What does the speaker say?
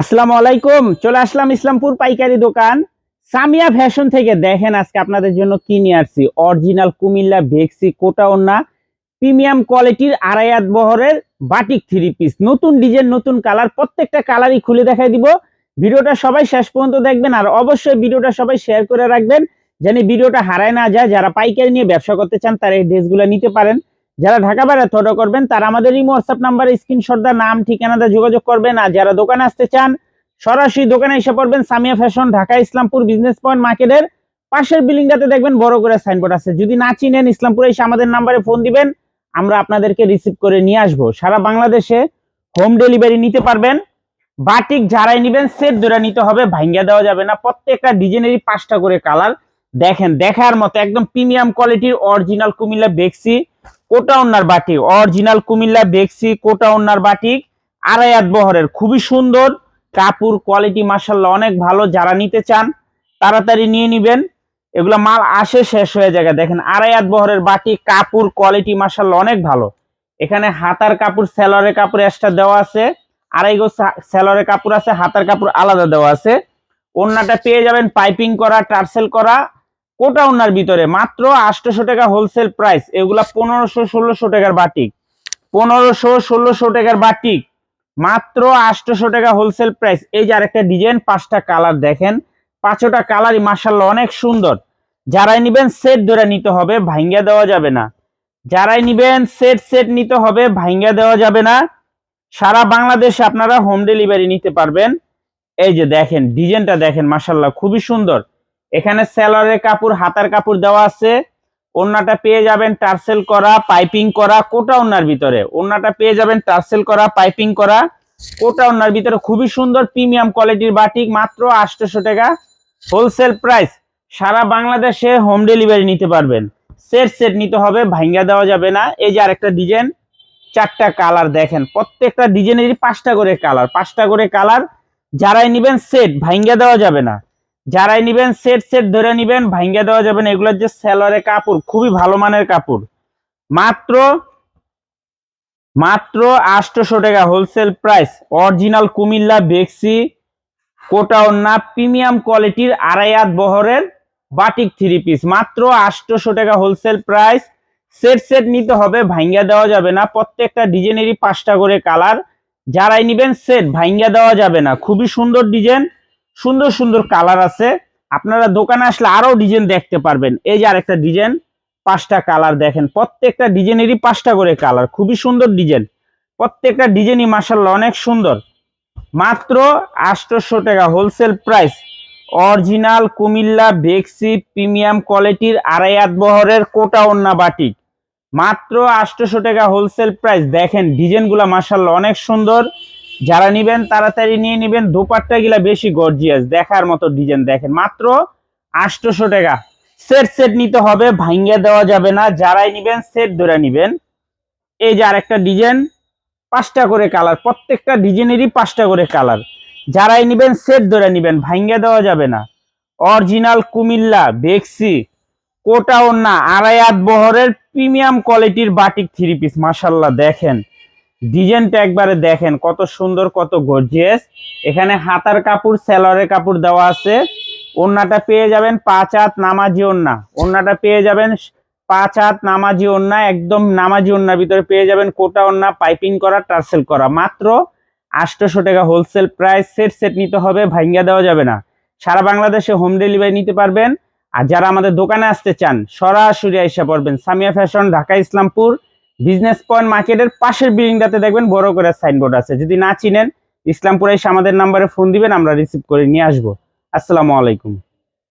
আসসালামু আলাইকুম, চলে আসলাম ইসলামপুর পাইকারি দোকান। সামিয়া ফ্যাশন থেকে দেখেন আজকে আপনাদের জন্য কি নিয়ে আসছি। অরিজিনাল কুমিল্লা ভেক্সি কোটা ওন্না প্রিমিয়াম কোয়ালিটির আড়াইয়াত বহরের বাটিক থ্রি পিস। নতুন ডিজাইন, নতুন কালার, প্রত্যেকটা কালারই খুলে দেখাই দিব। ভিডিওটা সবাই শেষ পর্যন্ত দেখবেন আর অবশ্যই ভিডিওটা সবাই শেয়ার করে রাখবেন। যেন ভিডিওটা হারায় না যায়। যারা পাইকারি নিয়ে ব্যবসা করতে চান, তারা এই ড্রেসগুলো নিতে পারেন। যারা ঢাকা বাইরে থটো করবেন, তারা আমাদের এই হোয়াটসঅ্যাপ নাম্বারে স্ক্রিনশট দা নাম ঠিকানাটা যোগাযোগ করবেন। আর যারা দোকানে আসতে চান, সরাসরি দোকানে এসে পড়বেন Samia fashion Dhaka Islampur business point মার্কেটের পাশের বিল্ডিংটাতে দেখবেন বড় করে সাইনবোর্ড আছে। যদি না চিনেন ইসলামপুরে এসে আমাদের নাম্বারে ফোন দিবেন, আমরা আপনাদেরকে রিসিভ করে নিয়ে আসব। সারা বাংলাদেশে হোম ডেলিভারি নিতে পারবেন। বাটিক যারাই নিবেন সেট ধরে নিতে হবে ভাঙ্গা দেওয়া যাবে না। প্রত্যেকটা ডিজাইনেরই পাঁচটা করে কালার দেখেন, দেখার মতো একদম প্রিমিয়াম কোয়ালিটির অরিজিনাল কুমিল্লা বেক্সি কোটা ওনার বাটিক অরিজিনাল কুমিল্লা বেক্সি কোটা ওনার বাটিক আড়াই হাত বহরের, খুবই সুন্দর, কাপড় কোয়ালিটি মার্শাল্লাহ অনেক ভালো, যারা নিতে চান, তাড়াতাড়ি নিয়ে নিবেন। এগুলো মাল আসে, শেষ হয়ে যায় দেখেন, আড়াই হাত বহরের বাটি, কাপড় কোয়ালিটি মার্শাল্লাহ অনেক ভালো। এখানে হাতার কাপড়, সেলরের কাপড় এক্সট্রা দেওয়া আছে। আড়াই গো সেলরের কাপড় আছে, হাতার কাপড় আলাদা দেওয়া আছে। ওড়নাটা পেয়ে যাবেন পাইপিং করা, টার্সেল করা কোটা ওনার ভিতরে, মাত্র আটশোশো টাকা হোলসেল প্রাইস এগুলা পনেরোশো ষোলোশো টাকার বাটিক পনেরোশো ষোলোশো টাকার বাটিক মাত্র আটশোশো টাকা হোলসেল প্রাইস এই যে আরেকটা ডিজাইন পাঁচটা কালার দেখেন, পাঁচটা কালারই মার্শাল্লাহ অনেক সুন্দর। যারাই নিবেন সেট ধরে নিতে হবে ভাঙ্গা দেওয়া যাবে না। যারাই নিবেন সেট সেট নিতে হবে ভাঙ্গা দেওয়া যাবে না। সারা বাংলাদেশে আপনারা হোম ডেলিভারি নিতে পারবেন। এই যে দেখেন ডিজাইনটা দেখেন মার্শাল্লাহ খুবই সুন্দর। এখানে সেলরের কাপড়, হাতার কাপড় দেওয়া আছে। ওন্নাটা পেয়ে যাবেন টার্সেল করা, পাইপিং করা, কোটা ওন্নার ভিতরে। ওন্নাটা পেয়ে যাবেন টার্সেল করা, পাইপিং করা, কোটা ওন্নার ভিতরে। খুবই সুন্দর প্রিমিয়াম কোয়ালিটির বাটিক, মাত্র আটশোশো টাকা। হোলসেল প্রাইস, সারা বাংলাদেশে হোম ডেলিভারি নিতে পারবেন। সেট সেট নিতে হবে, ভাঙ্গা দেওয়া যাবে না। এই যে আরেকটা ডিজাইন, চারটা কালার দেখেন। প্রত্যেকটা ডিজাইনেরই পাঁচটা করে কালার। পাঁচটা করে কালার, যারাই নিবেন সেট, ভাঙ্গা দেওয়া যাবে না। যারাই নিবেন সেট সেট ধরে নিবেন ভাঙ্গা দেওয়া যাবে না। এগুলোর যে সেলরের কাপড়, খুবই ভালো মানের কাপড়। মাত্র মাত্র আটশোশো টাকা হোলসেল প্রাইস অরিজিনাল কুমিল্লা বেক্সি, কোটা ওন্না প্রিমিয়াম কোয়ালিটির আড়াই বহরের বাটিক থ্রি পিস মাত্র আটশোশো টাকা হোলসেল প্রাইস সেট সেট নিতে হবে ভাঙ্গা দেওয়া যাবে না। প্রত্যেকটা ডিজাইনেরই পাঁচটা করে কালার যারাই নিবেন সেট ভাঙ্গা দেওয়া যাবে না। খুবই সুন্দর ডিজাইন সুন্দর সুন্দর কালার আছে। আপনারা দোকানে আসলে আরও ডিজাইন দেখতে পারবেন। এই যে আরেকটা ডিজাইন পাঁচটা কালার দেখেন। প্রত্যেকটা ডিজাইনেরই পাঁচটা করে কালার। খুবই সুন্দর ডিজাইন প্রত্যেকটা ডিজাইনই মাসাল্লাহ অনেক সুন্দর। মাত্র আটশোশো টাকা হোলসেল প্রাইস অরিজিনাল কুমিল্লা বেক্সি প্রিমিয়াম কোয়ালিটির আড়াই হাত বহরের কোটা ওন্না বাটিক। মাত্র আটশোশো টাকা হোলসেল প্রাইস দেখেন ডিজাইনগুলা মাসাল্লাহ অনেক সুন্দর। যারা নিবেন তাড়াতাড়ি নিয়ে নিবেন, দোপাট্টা গিলা বেশি গর্জিয়াস দেখার মতো ডিজাইন দেখেন। মাত্র আটশোশো টাকা। সেট সেট নিতে হবে ভাঙ্গা দেওয়া যাবে না। যারাই নিবেন সেট ধরে নিবেন। এই যে আরেকটা ডিজাইন পাঁচটা করে কালার প্রত্যেকটা ডিজাইনেরই পাঁচটা করে কালার যারাই নিবেন সেট ধরে নিবেন ভাঙ্গা দেওয়া যাবে না। অরিজিনাল কুমিল্লা বেক্সি কোটা ওন্না আড়াই হাত বহরের প্রিমিয়াম কোয়ালিটির বাটিক থ্রি পিস মাসাল্লাহ দেখেন। ডিজাইনটা একবারে দেখেন, কত সুন্দর, কত গর্জিয়াস এখানে হাতার কাপড় সেলরের কাপড় দেওয়া আছে। ওন্নাটা পেয়ে যাবেন পাঁচ হাত নামাজি ওন্না ওন্নাটা পেয়ে যাবেন পাঁচ হাত নামাজি ওন্না একদম নামাজি ওন্নার ভিতরে পেয়ে যাবেন কোটা ওন্না পাইপিং করা, টার্সেল করা। মাত্র আটশোশো টাকা হোলসেল প্রাইস সেট সেট নিতে হবে ভাঙ্গা দেওয়া যাবে না। সারা বাংলাদেশে হোম ডেলিভারি নিতে পারবেন। আর যারা আমাদের দোকানে আসতে চান, সরাসরি আইসা পড়বেন। Samia fashion Dhaka, Islampur. Business point মার্কেটের পাশের বিল্ডিংটাতে দেখবেন বড় করে সাইনবোর্ড আছে। যদি না চিনেন, ইসলামপুরে এসে আমাদের নাম্বারে ফোন দিবেন, আমরা রিসিভ করে নিয়ে আসব। আসসালামু আলাইকুম।